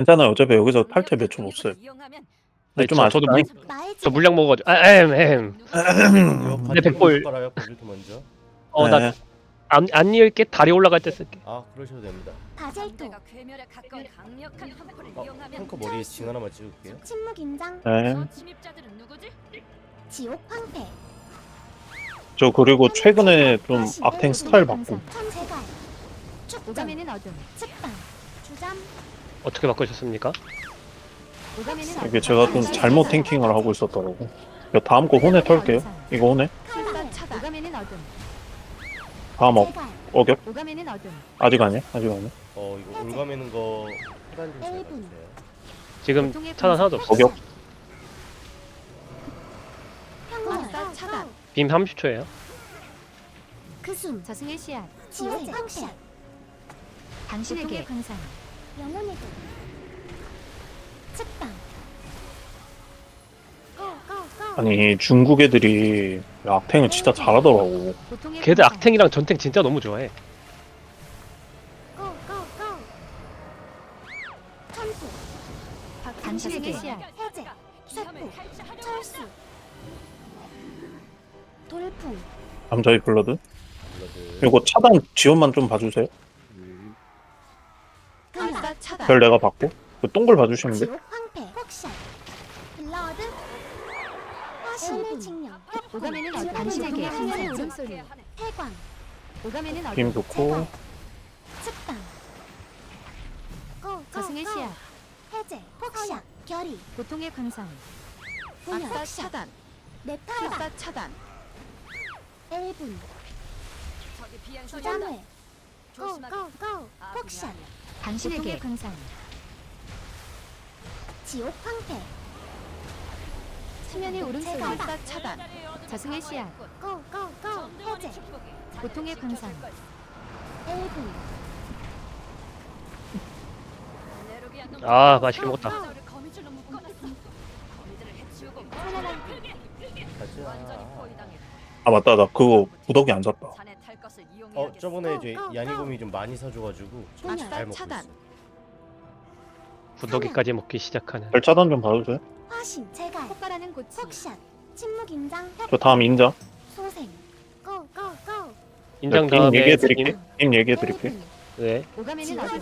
괜찮아요. 어차피 여기서 탈퇴 몇초 못 써요. 아니, 좀 저- 아쉽다. 저도 물- 저 물량 먹어가지고 아. 이거 내 백골. 버블트 먼저. 어, 네. 나 안, 안 읽게 다리 올라갈 때 쓸게. 아 그러셔도 됩니다. 한포를 어, 머리에 징 하나만 찍을게요. 침묵 인장 네. 저 침입자들은 누구지? 지옥 황폐 저 그리고 최근에 좀 악탱 스타일 어둠, 측방 주잠 어떻게 바꾸셨습니까? 이게 제가 좀 잘못 탱킹을 하고 있었더라고. 이거 다음 거 혼에 털게요. 이거 혼에. 다음 어, 어격? 아직 아니야? 아직 아니야? 어 이거 올가매는 거 차단 좀. 잘해주세요. 지금 차단 하나도 없어. 어격? 차단. 빔 30초예요. 그숨 저승의 씨앗, 지옥 황폐 당신에게 광산. 영혼의 도 측방 고고고 아니 중국 애들이 악탱을 진짜 잘하더라고. 걔들. 악탱이랑 전탱 진짜 너무 좋아해. 고고고 천수 당신에게 씨앗 해제 세포 철수 돌풍 남자의 블러드. 블러드. 이거 차단 지원만 좀 봐주세요. 별 내가 받고. 그 동글 봐주시면 돼. 지옥 황폐 블러드 화신. 당신에게 울음소리. 좋고. 측방 고 저승의 고, 고. 씨앗. 해제 폭샷 결의 고통의 광산. 분열 악사 폭샷 차단. 네타라 술사 차단. 1분 저기 비행 주장회 조심하게. 고고고 폭샷 당신에게 광산. 지옥 황폐 수면의. 제가 술사 차단. 저승의 씨앗. 고고고 해제 고통의 광산. 1분 아, 맛있게 먹었다. 가자. 아 맞다 나 그거 구덕이 안 잤다. 어. 저번에 이제 고, 고, 야니곰이 좀 많이 사줘가지고 좀 악사 잘 먹고 차단. 있어. 구더기까지 먹기 시작하는. 별 차단 좀 봐주세요. 화신 제갈 폭발하는 고치. 폭샷 침묵 인장 저 다음 인자. 소생 고고고 인장 빔 다음에 얘기해 드릴게. 빔 얘기해 드릴게. 1분 네.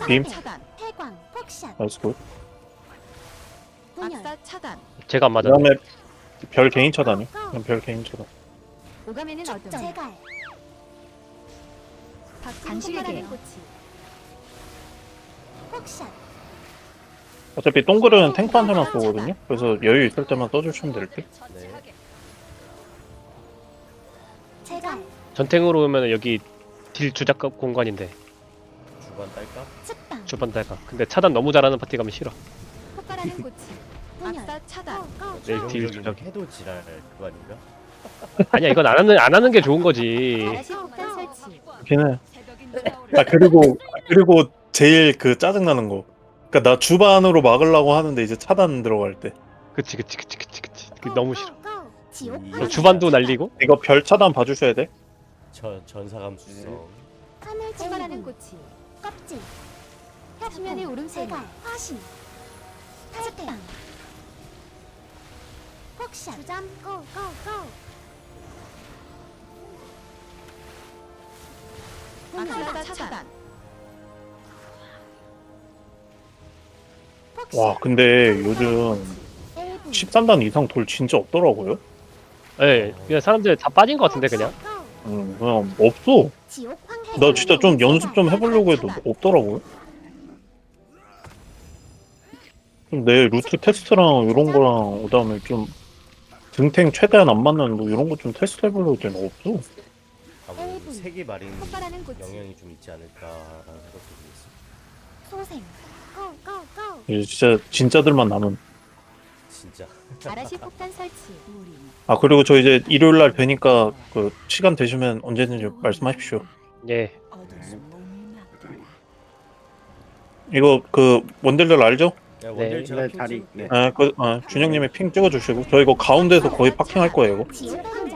빔. 차단. 해광 폭샷 나이스 굿. 분열 악사 차단. 제가 안 맞았네. 그다음에 별 개인 차단이. 그냥 별 개인 차단. 오가면은 어둠. 제갈 당신에게 고치 폭샷 어차피 동글은 탱크 한 대만 쏘거든요. 그래서 여유 있을 때만 써주시면 될 듯. 제갈 전탱으로 오면 여기 딜 주작 공간인데 주반 딸까? 측방 주반 달가. 근데 차단 너무 잘하는 파티 가면 싫어. 폭발하는 고치. 분열 악사 차단. 고고 네, 딜 주작. 해도 지랄 그거 아닌가? 아니야 이건 안 하는 안 하는 게 좋은 거지. 폭탄 설치. 걔는 새벽인 줄아 그리고 그리고 제일 그 짜증 나는 거. 그러니까 나 주반으로 막으려고 하는데 이제 차단 들어갈 때 그치 그치 그치 그치 그치. 그 너무 싫어. 그 주반도 날리고 이거 별 차단 봐주셔야 돼. 저 전사 감수성. 하늘 폭발하는 징후 고치. 껍질 수면의 울음소리. 제갈 화신 탈당 폭샷 주잠 고고고 악사 차단. 와 근데 요즘 13단 이상 돌 진짜 없더라고요. 예, 그냥 사람들 다 빠진 것 같은데 그냥. 음, 그냥 없어. 나 진짜 좀 연습 좀 해보려고 해도 없더라고요. 좀내 루트 테스트랑 이런 거랑 그다음에 좀 등탱 최대한 안 맞는 뭐 이런 거 좀 테스트 해보려고 했더니 없어. 아무래도. 세계 마린 폭발하는 고치. 영향이 좀 있지 않을까라는 생각도 들었어. 소생 고고고 이제 진짜 진짜들만 남은. 진짜. 아라시 폭탄 설치. 아 그리고 저 이제 일요일 날 뵈니까 그 시간 되시면 언제든지 말씀하십시오. 예. 이거 그 원딜들 알죠? 야 원딜 네, 제가 네, 찍을게. 네. 아, 그 아, 준영님의 핑 찍어주시고 저 이거 가운데에서 거의 파킹할 거예요. 이거. 지옥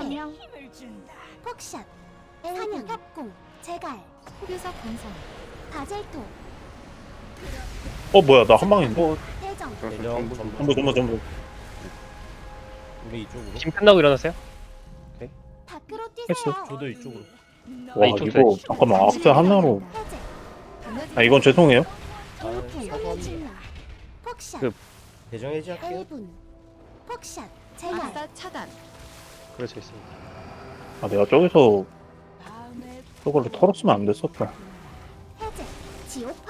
흑유석 광산. 바젤토. 어 뭐야 나 한 방인데? 어, 대정. 대령 전부, 전부. 전부 전부 우리 이쪽으로. 팀 끝나고 일어나세요. 밖으로 했어. 뛰세요. 저도 이쪽으로. 와 이쪽 이거 잠깐만 악세 하나로. 해제 강해지는 아 이건 죄송해요. 돌풍 사과합니다. 폭샷. 그- 대정 해제할게요. 1분. 폭샷. 제갈 악사 차단. 그럴 수 있습니다. 아 내가 저기서 저거를 털었으면 안 됐었다 해제 지옥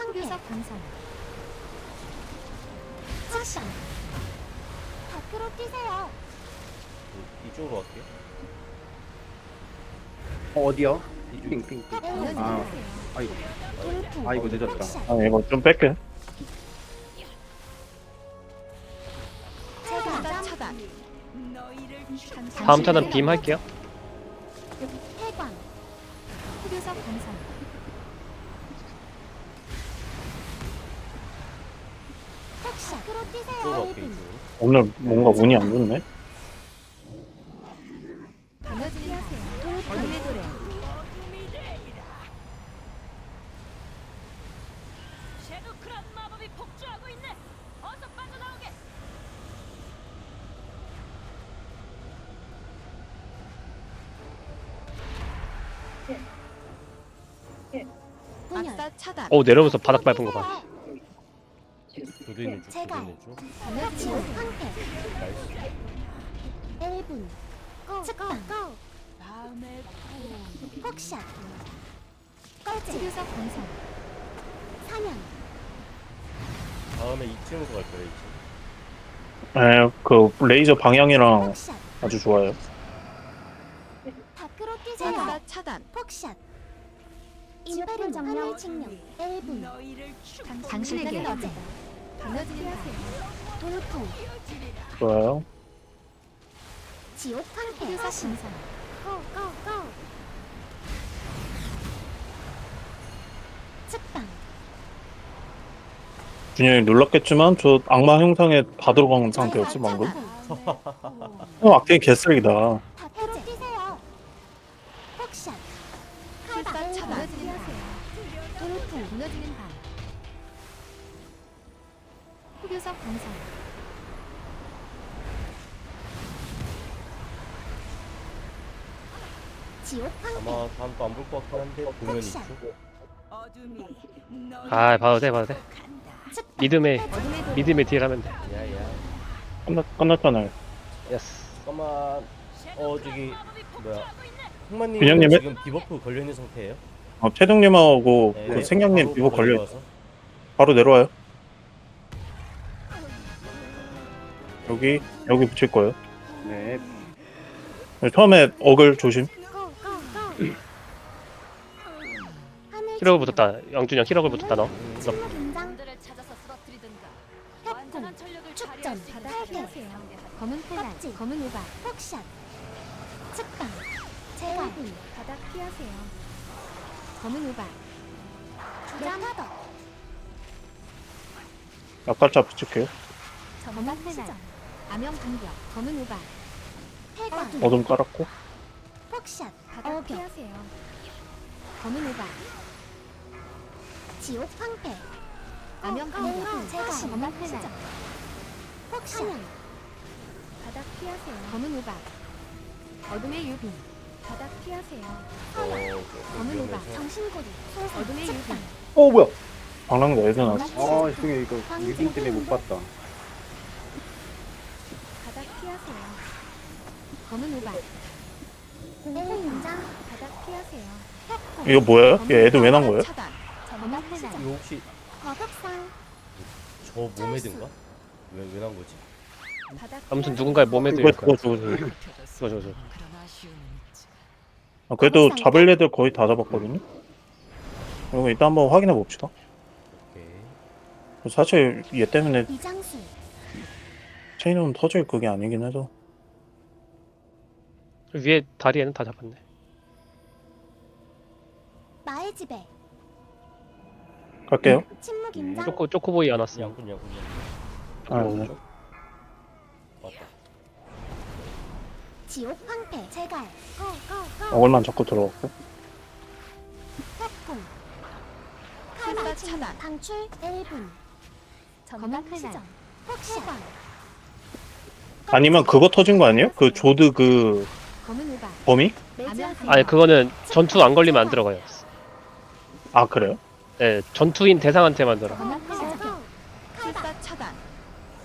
밖으로 뛰세요. 이쪽으로 갈게요. 어, 어디요? 핑핑. 아. 돌풍. 아이고 늦었다. 아 이거 좀 뺄게. 차단. 다음 차는 빔 할게요. 뛰세요. 1분 이쪽으로 오늘 뭔가 운이 안 좋네 강해지는 하세요 강매도래 섀도크란 마법이 폭주하고 있네. 어서 빠져나오게. 분열 오 내려오면서 바닥 밟은 거 봐. 쪽 저도 제가. 쪽 나이스 1분. 측방 마음의 폭샷 껄제 흡유석 광선 사냥. 다음에 2층으로 갈 거예요 2층 에그 레이저 방향이랑 폭샷 아주 좋아요. 밖으로 뛰세요. 악사 차단. 폭샷 임페르 정령 칙령. 1분. 너희를 축 당신에게 어제 돌풍. 좋아요. 지옥 황폐 흡유석 광선 고고고. 측방. 준영이 놀랐겠지만 저 악마 형상에 다 들어간 상태였지 방금? 어 악탱이 개쓰레기다 밖으로 뛰세요 폭샷 술사 하세요. 돌풍 무너지는 광선 지옥 황폐 아마 다음 거 안 볼 것 같긴 한데 보면 어둠이 아 봐도 돼 봐도 돼. 믿음의 믿음의 딜 하면 돼. 야야. 끝났, 끝났잖아요. 예스. 잠깐만. 어 저기 뭐야? 흑마님 지금 디버프 걸려 있는 상태예요? 어, 태동님하고 네, 그 생양님 바로 이거 걸려 내려와서. 바로 내려와요 여기 여기 붙일 거예요 네. 처음에 어글 조심 히럭을 붙었다. 영준형 히럭을 붙었다 너. 축전. 상대하지. 검은 포란 껍질. 검은 우박 폭샷 측방 제갈 바닥 피하세요 검은 우박 야마덕 약갈자 붙일게요. 검은 포란 암염 공격 검은 우박 해광 어둠. 깔았고. 폭샷 바닥 어격 피하세요. 검은 우박 지옥 황폐. 암염 어, 공격 어, 제가 검은 포란 폭샷 바닥 피하세요. 검은 우박 어둠의 유비 바닥 피하세요 어, 저- 검은. 우박 정신고리 어둠의 측방 어, 뭐야? 방랑자 애드 나왔어 아, 죄송해요. 이거 유딩 때문에 못 봤다. 바닥 피하세요 검은 우박 공포 인장 바닥 피하세요 이거 뭐예요? 얘 애드 왜난 거예요? 차단 포란 이거 혹시 저 몸에 든가? 왜 왜 난 거지? 바닥 아무튼 피하세요. 누군가의 몸에도 그거 이렇게. 그거 저거 저거 그거 저거 저거. 그런 아쉬움은 있지. 아, 그래도 잡을 애들 거의 다 잡았거든요? 이거 일단 한번 확인해 봅시다. 오케이. 사실 얘 때문에 체인은 터질 그게 아니긴 해서. 위에 다리에는 다 잡았네. 나의 집에 갈게요. 침묵 인장 쪼코 쪼코보이 안 왔어. 양꾼 양꾼 양꾼 아, 네. 맞 지옥 황폐 제갈 고고고 어글만 잡고 들어갔고 협공 술사 칼바 차단. 방출 1분 검은 칼날 시정 폭시광 아니면 그거 터진 거 아니에요? 그 조드 그 검은 우박 범위? 아니 그거는 전투 안 걸리면 안 들어가요. 아 그래요? 네, 전투인 대상한테만 들어. 검은 차단.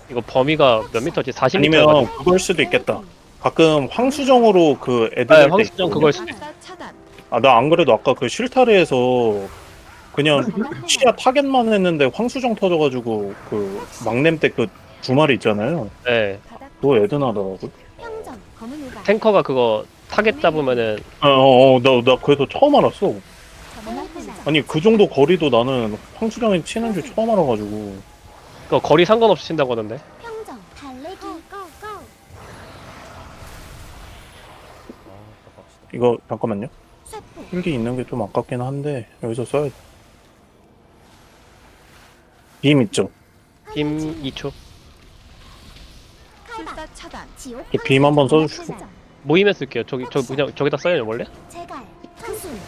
이거 범위가 몇 미터지? 40미터. 아니면 그걸 수도 있겠다. 가끔 황수정으로 그 애들 네, 할때 황수정. 그걸 수도 차단. 아, 나 안 그래도 아까 그 실타래에서 그냥 시야 타겟만 했는데 황수정 터져가지고 그 막냄 때그 두 마리 있잖아요. 네. 평정 검은 우박 탱커가 그거 타겟 잡으면은 어, 어, 나, 나 그래서 처음 알았어. 아니, 그 정도 거리도 나는 황수정이 치는 줄 처음 알아가지고. 그거 거리 상관없이 친다고 하던데. 이거, 잠깐만요. 쇠포 힐기 있는 게 좀 아깝긴 한데, 여기서 써야 돼. 빔 있죠? 빔 2초. 칼바 필사 차단. 지옥 이빔 한번 써주시고. 모이면 쓸게요. 저기 저 그냥 저기다 써요 원래? 제갈 한순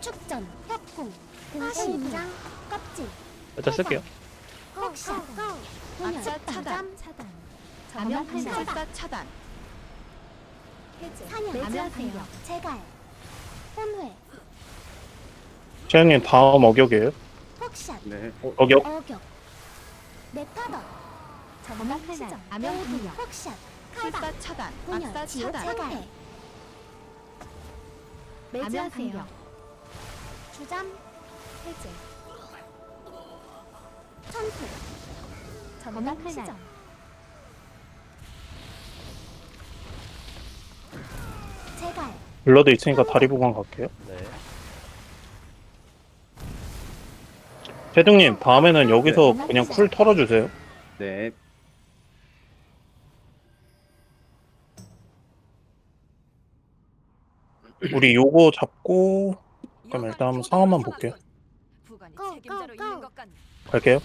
축전 협공 공신장 껍질 일단 쓸게요. 폭샷 압사 차단. 차단 차단. 해제. 사냥 매주하세요. 반격. 제갈. 혼회. 채연님 다음 어격이에요? 폭샷. 네. 어격? 어격. 네타더 검은 칼날 암염 반격. 폭샷. 칼바. 차단. 분열 압사 지옥 차단. 제갈. 암염 매주하세요 반격. 주잠 해제. 천수 칼날. 시정 블러드 있으니까 다리 보관 갈게요. 네. 태등님, 다음에는 여기서 그냥 쿨 털어주세요. 네. 우리 요거 잡고, 그럼 일단 한번 상황만 볼게요. 부관이 고, 책임자로 고, 있는 고. 것 같네. 갈게요.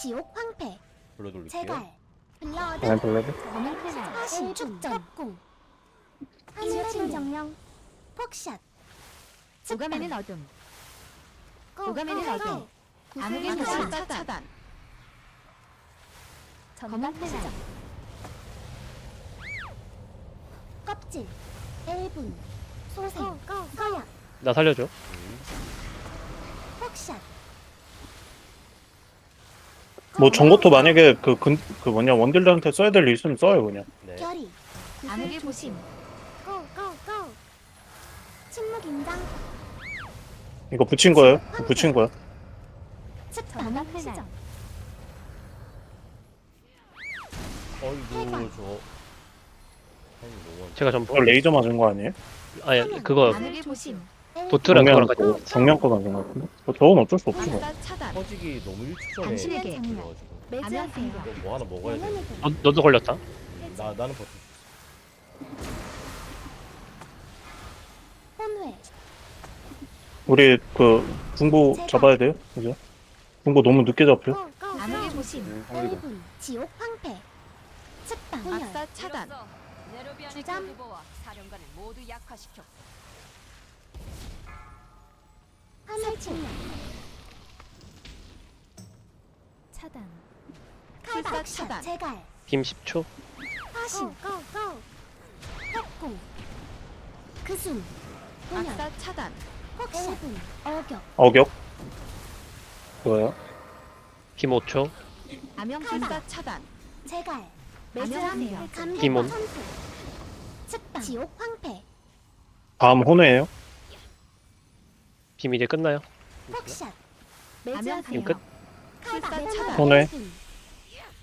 지옥 황폐 불러 돌릴게요. 제갈 블러드 네, 블러드. 검은 칼날 화신 축전 협공 한신 정령 폭샷 오가면은 어둠 고, 오가면은 고, 어둠. 고. 암흑의 도시. 차단. 검은 칼날 껍질 1분 소생 서약 나 살려줘. 음. 폭샷 뭐 전것도 만약에 그, 근, 그 뭐냐, 원딜들한테 써야 될 일 있으면 써요, 그냥. 네. 암흑의 보심 고고고 침묵 인장 이거 붙인 거예요? 붙인 거야? 시정 어이구, 저. 제가 전부. 이거 레이저 맞은 거 아니에요? 아니 그거 암흑의 보심 도트랑 그거랑 같이. 정면, 정면 거 맞은 거 같은데? 뭐 저건 어쩔 수 없지 뭐. 차단. 터지기 너무 일찍 전에 당신에게. 들어가지고. 암염 매주하세요 반격 뭐, 뭐 하나 먹어야 돼. 너, 너도 걸렸다. 나, 나는. 혼회 우리 그 중보 잡아야 돼요, 이제. 중보 너무 늦게 잡혀. 고고고 암흑의 네. 아이고. 1분 지옥 황폐 측방 분열 압사 차단. 주잠. 후보와 사령관을 모두 약화시켰고 하늘측면 차단. 칼바 차단. 제갈. 빔 10초. 화신. 고고 협공 그숨 분열 압사 차단. 1분. 어격. 어격. 뭐예요? 빔 5초. 암염 반격 필사 차단. 제갈. 감기 기몬. 선수. 측방 지옥 황폐. 다음 혼회예요 빔 이제 끝나요. 폭샷 매주하세요 끝. 칼바 차단.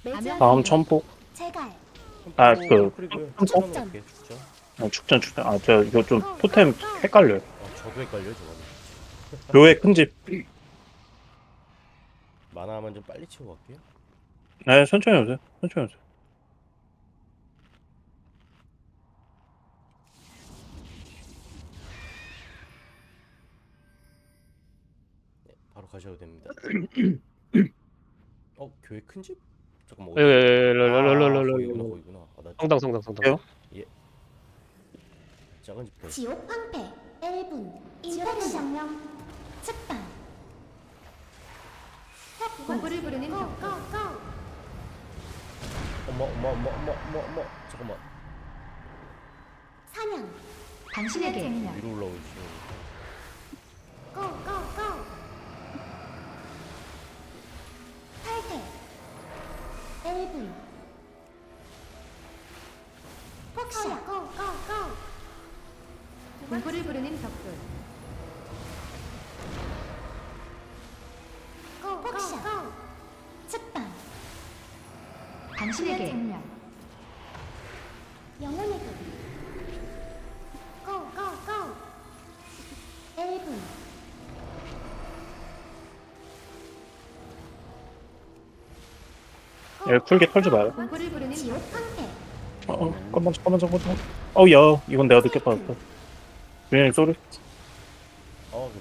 매주하세요 다음 천폭. 제갈 아, 그, 그리고 천- 축전 먹을게, 축전. 아, 축전, 축전. 아, 저 이거 좀 토템 헷갈려요. 어, 저도 헷갈려, 저거는. 묘의 큰집. 만화하면 좀 빨리 치고 갈게요. 네, 천천히 오세요. 천천히 오세요. 네, 바로 가셔도 됩니다. 어, 교회 큰 집? 잠깐만. 예, 어디? 아, 랄랄랄랄랄랄. 거기구나, 거기구나. 아, 나 성당 성당 성당. 돼요? 작은 집도 있어. 지옥 황폐 1분 인터넷 정령 측방 공포를 부르는 고고고 엄마 엄마 엄마 엄마 엄마 엄마 잠깐만 사냥 당신에게 위로 올라오지 고고고 탈퇴 1분 폭샷 고고고. 공포를 부르는 벽돌. 폭샷 측방 당신에게. 영혼의 금 고고고. 1 분얘 쿨게 털지 마요. 공포를 부르는 지옥 벽돌 황폐 어, 어, 잠깐만, 잠깐만, 잠깐만. 어우, 야, 이건 내가 늦게 받았다. 윤현이 쏘리. 고고고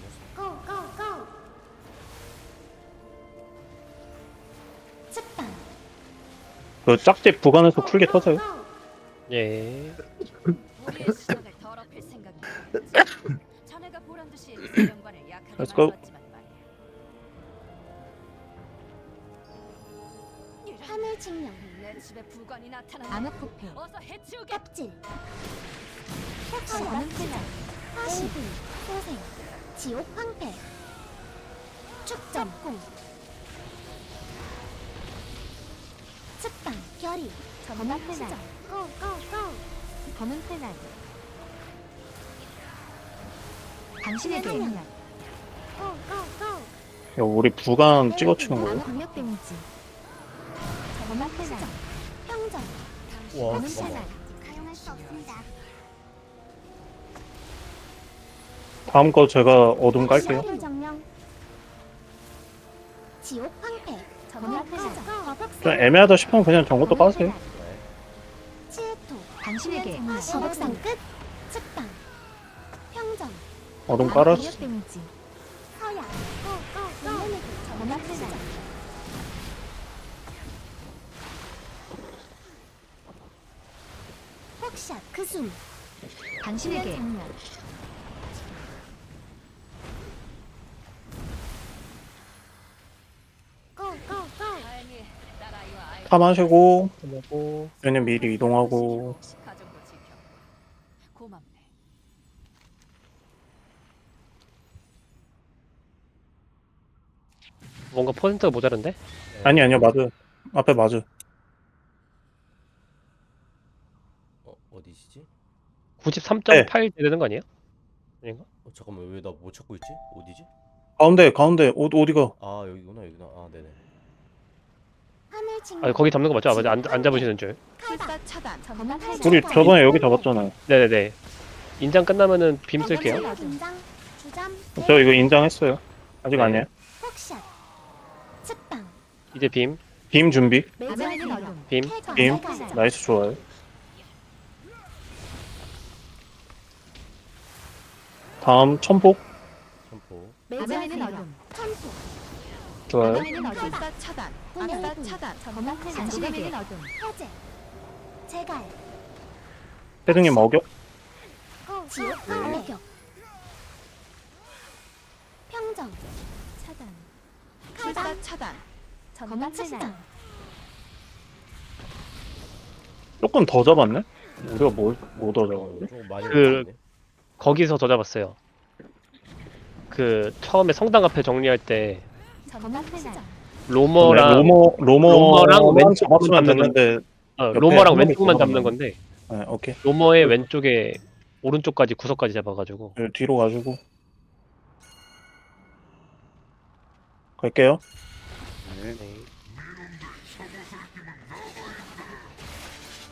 측방 그 짝집 구간에서 쿨게 터져요. 예. 우리 나타나. 암흑 부패. 어서 해치우게. 껍질. 검은 패널. 화신 소생. 지옥 황폐. 축전. 공 측방. 결의. 검은 패널. 고고고. 검은 패널. 당신에게 고고고. 야, 우리 부간 찍어치는 거예요? 암흑 데미지. 검은 패널 와 사용할 수 없습니다. 다음 거 제가 어둠 깔게요. 시야를 정령? 지옥 황폐. 검은 패널 좀 애매하다 싶으면 그냥 전것도 까세요. 치에토. 당신에게 거북상 끝. 측방. 평정. 어둠 깔았어. 데미지 그숨 당신에게 고고고 타 마시고, 하고, 얘는 미리 이동하고. 가정도 지켜. 고맙네. 뭔가 퍼센트가 모자른데? 아니, 아니요, 맞아. 앞에 맞아. 어 어디시지 93.8 되는 거 아니에요? 아닌가? 어 잠깐만 왜나못 찾고 있지 어디지 가운데, 가운데, 어, 어디가? 아 여기구나 여기구나 아 네네 하늘 증명 아 거기 잡는 거 맞죠? 아, 맞아. 안, 안 잡으시는 줄. 차단 검은 우리 저번에 여기 잡았잖아요. 네네네. 인장 끝나면은 빔 쓸게요. 긴장 주잠 저 이거 인장했어요. 아직 네. 아니에요. 폭샷 측방 이제 빔, 빔 준비. 암흑의 어둠 빔. 빔. 나이스, 좋아요. 다음, 천폭. 첨포 암흑의 어둠 천포 좋아요. 어둠. 불사 차단 악사 차단 당신에게 어둠. 해제. 제갈. 태등님 어격. 지옥. 황폐 평정. 차단. 불사 차단. 측방 조금 더 잡았네? 우리가 뭘, 뭐더 잡았는데? 조금 많이 그- 올라갔네. 거기서 더 잡았어요. 그 처음에 성당 앞에 정리할 때 로머랑 네, 로머, 로머, 로머랑 왼쪽 잡았으면 잡는 됐는데, 어, 옆에 로머랑 한 왼쪽만 잡는 건데 네, 오케이. 로머의 왼쪽에 오른쪽까지 구석까지 잡아가지고 네, 뒤로 가지고. 갈게요. 네.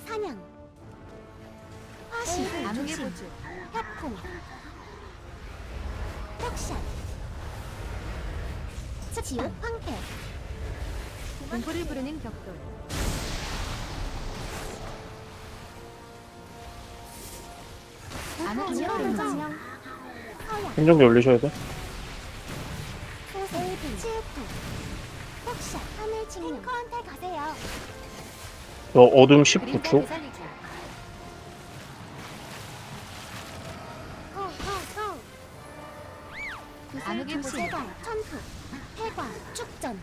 사냥 화신 암흑 폭샷. 지옥 황폐 공포를 부르는 벽돌. 암흑 정령 서약 행정기 올리셔야 돼. 폭샷. 하늘 증명 탱커한테 가세요. 저 어둠 그림자 19초. 되살리기 암흑의 보주 제갈 천프 해과 축전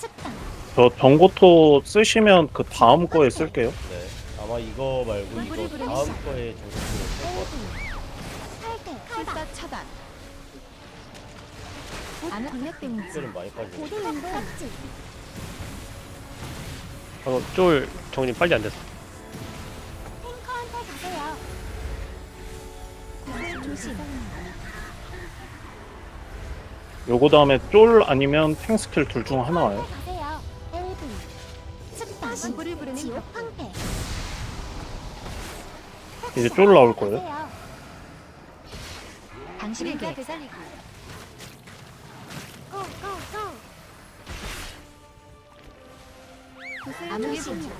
측방 저 정고토 쓰시면 그 다음 거에 쓸게요. 네. 아마 이거 말고 이거 다음 거에 정석으로 쓸것 같아요. 탈퇴 술사 차단 광역 데미지 특별은 많이 빠지네. 인도 껍질 어, 쫄 정리 빨리 안 됐어. 탱커한테 가세요 조심 요거 다음에 쫄 아니면 탱 스킬 둘 중 하나 와요. 가세요 1분 측방 분부를 부르는 지옥 황폐 이제 쫄 나올 거예요. 가세요. 당신에게 되살리기. 고, 고, 고. 구슬 암흑의 분출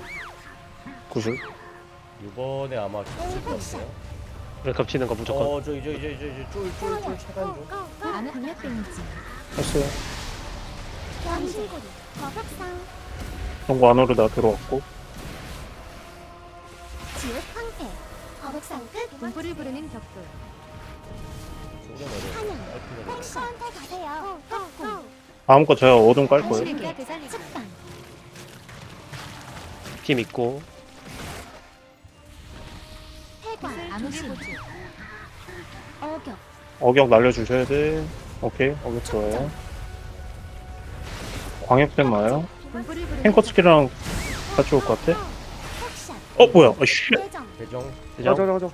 구슬. 이번에 아마 겹칠 것 같아요. 그래, 겹치는 거 무조건. 어 저기 저기 저기 저기 쫄쫄쫄 차단 중. 데미지 했어요. 양지고리 거북상 정고 안으로 다 들어왔고. 지옥 황폐 거북상 끝 부르는 가세요 고. 다음 거 제가 어둠 깔 거예요. 당신에게 되살리기. 측방 팀 있고. 해관 암흑의 보조 어격 어격 날려주셔야 돼. 오케이. 어격 좋아요. 분부를 부르는 탱커 스킬이랑 같이 올 것 같아. 어, 뭐야. 아, 씨. 대정 대정. 대장. 가자 가자.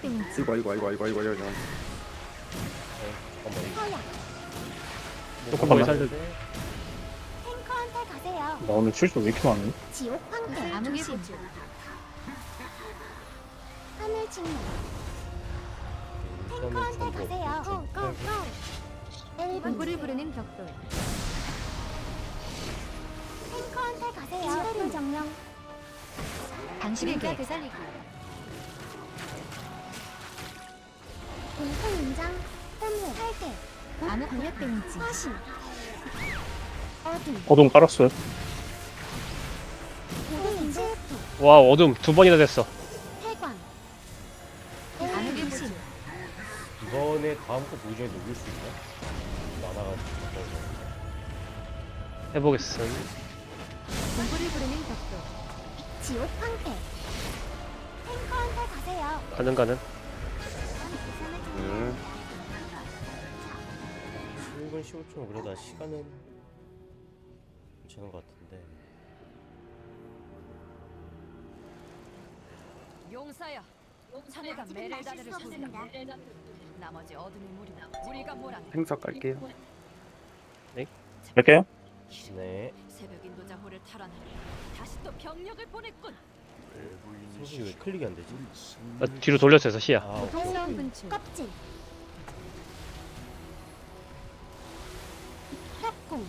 데미지 이거 이거 이거 이거 이거 이거. 네. 서약 조금만 살려. 가세요 나 오늘 실수 왜 이렇게 많니? 지옥 황폐 암흑의 보조 하늘 직면 고, 고. 1분 분부를 부르는 벽돌. 탱커한테 가세요. 지뢰 정령. 당신에게. 되살리기. 공포 인장 홈회 탈퇴 암흑 광역 데미지. 화신. 어둠. 어둠 깔았어요. 와, 어둠. 두 번이나 됐어. 보여줘야 녹일 수 있나? 많아가지고. 해보겠음. 분부를 부르는 벽돌 지옥 황폐 탱커한테 가세요. 음. 1분 15초 그러다 시간은 괜찮은 것 같은데. 용사여. 자네가 메렐다르를 부르라. 나머지 어둠의 무리는 우리가 몰아내. 행사 깔게요. 할게요. 네. 새벽 인도자 호를 탈환하려 다시 또 병력을 보냈군. 선생님 왜 클릭이 안 되지? 나 뒤로 돌렸어요, 시야. 아 오케이. 통수원 분출 껍질 협공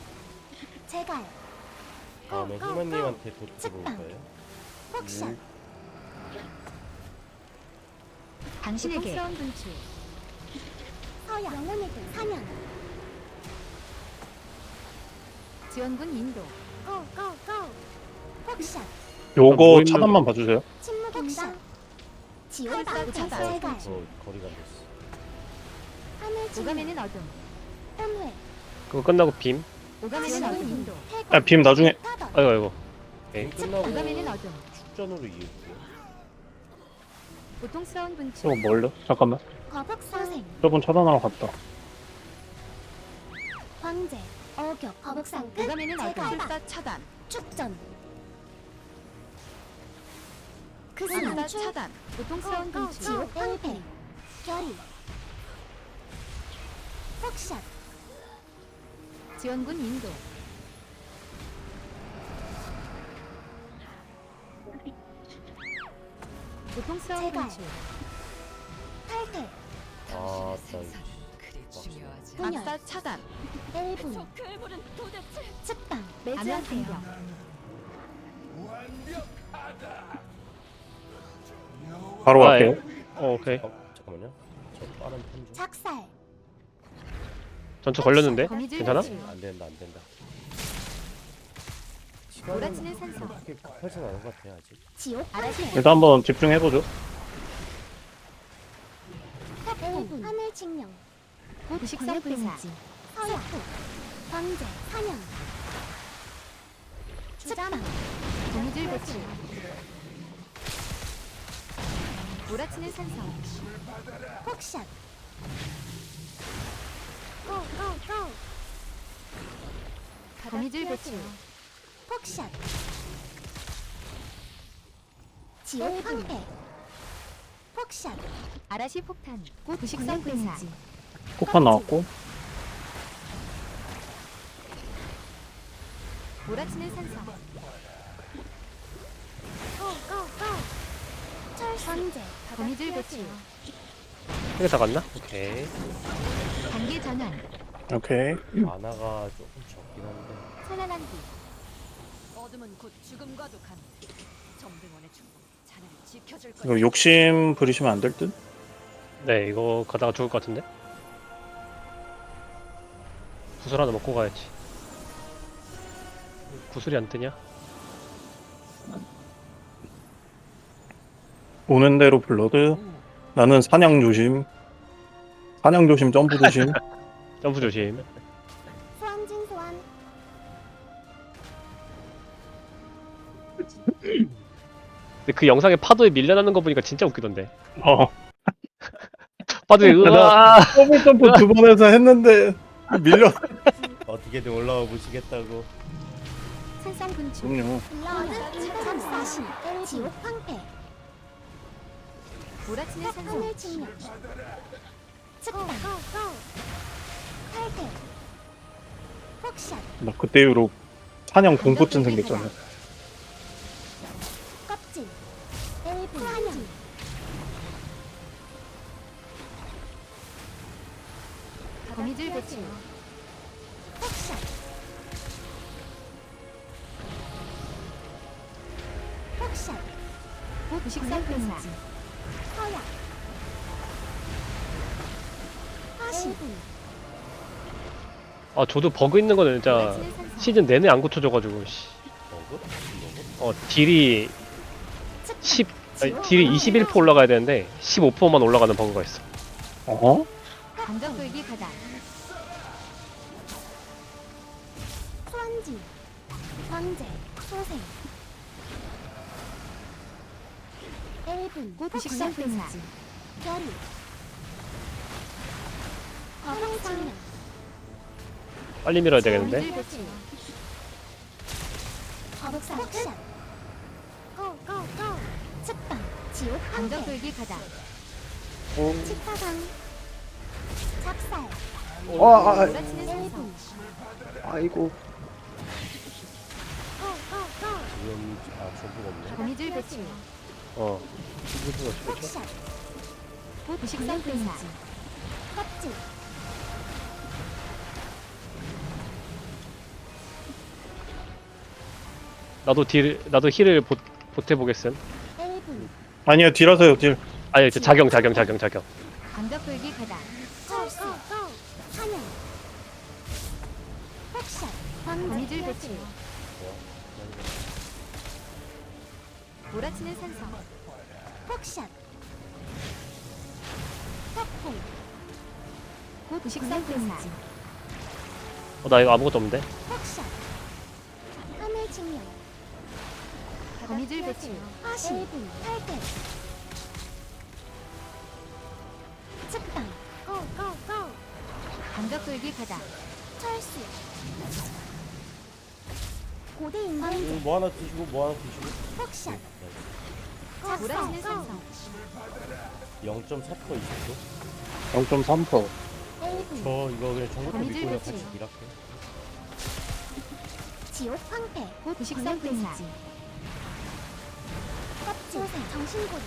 제갈 다음에 희만님한테 도 들어올 거예요. 폭샷 당신에게 분출 서약 영혼의 등 사냥 지원군 인도 고 고 고 폭샷 요거 뭐 있는- 차단만 봐주세요. 침묵 황폐 차단. 제갈 저 거리가 안 됐어. 하늘 오감에는 어둠 홈회 그거 끝나고 빔. 오감에는 어둠 인도 아, 빔 나중에. 타던 아이고, 아이고. 게임 끝나고 오감에는 어둠 축전으로 이을게요. 고통스러운 분출 저거 멀려? 잠깐만. 거북상 저분 차단하러 갔다. 황제 어격 거북상 끝 제갈 술사 차단. 축전. 그 암사 순간 출 차단. 고통스러운 지옥 황폐 결의. 폭샷 지원군 인도. 고통스러운 탈퇴 아, 나. 분열 압사 차단 1분 저 괴물은 도대체 측방 암연 매주하세요 공격 바로 아, 갈게요. 어, 오케이. 어, 잠깐만요. 저 빠른 편 좀. 작살 전투 걸렸는데? 거미줄 괜찮아? 안 된다, 안 된다. 몰아치는 산소 그렇게 급하진 않은 것 같아요 아직. 지옥 황폐 일단 한번 집중해보죠. 협공 하늘 칙령 곧 분사. 서약 황제. 사냥. 사망 거미줄 배치. 몰아치는 산성. 폭샷 고 고 고. 거미줄 배치. 폭샷 지옥 황폐 폭샷. 아라시 폭탄 꽃 부식성 분사. 폭탄 나왔고. 몰아치는 산성. 고고고. 철수. 번제 거미줄 배치. 이게 다 갔나? 오케이. 단계 전환. 오케이. 만화가 조금 적긴 한데. 찬란한 빛 어둠은 곧 죽음과도 간. 지켜줄 거야. 이거 욕심 부리시면 안 될 듯? 네, 이거 가다가 죽을 것 같은데? 구슬 하나 먹고 가야지. 구슬이 안 뜨냐? 오는 대로 블러드 나는 사냥 조심 사냥 조심 점프 조심 점프 조심. 근데 그 영상에 파도에 밀려나는 거 보니까 진짜 웃기던데. 어. 파도에 으아! 더블 점프 두 번 해서 했는데 밀려. 어떻게든 올라와 보시겠다고. 산성 분출 그럼요. 블러드 인터사신 지옥 황폐. 몰아치는 산성 하늘 측면 측당 칼퇴 폭샷 나 그때 이후로 사냥 공포증 생겼잖아 거미줄 배치 폭샷 폭샷 분사 화신 아, 저도 버그 있는 거는 진짜 산성 시즌 내내 안 고쳐져가지고, 씨. 버그? 버그? 어, 딜이 10, 아니, 딜이 21% 올라가야 되는데, 15%만 올라가는 버그가 있어. 어? 감정 돌기 가다 소환지 번제 소생. 1분 꽃 부식성 분사 별이 어흥창 빨리 밀어야 되겠는데? 거북상 폭샷 고고고. 측방 지옥 감정 황폐 돌기 가다 치타강 와 아, 몰아치는 1분 아이고. 고고고 아 저부가 없네 거미줄 배치 어. 폭샷 꽃 부식성 분사 껍질. 나도 딜, 나도 힐을 보, 보태보겠음. 1분 아니야 딜하세요 딜. 아니, 저 자경, 자경, 자경, 자경. 감정 돌기 가다 거미줄 배치 몰아치는 산성. 폭샷 폭풍 꽃 부식성 분사 어, 나 이거 아무것도 없는데? 폭샷 하늘 증명 거미줄 배치. 화신 1분. 8대 측방 고고고. 감정 돌기 가다 철수 고대 음, 인간제 뭐 하나 드시고 뭐 하나 드시고. 산성 0.4% 있었어 0.3% 1분 저 이거 그냥 거미줄 믿고 그냥. 같이 일할게 지옥 황폐. 꽃 부식성 분사 껍질 정신고리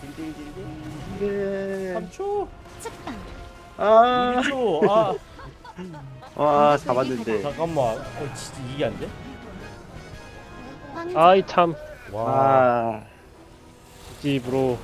딜딜딜딜 예. 3초. 측방 아, 1초. 아 와 잡았는데. 잠깐만. 어 진짜 이게 안 돼? 아이, 참. 와. 아. 집으로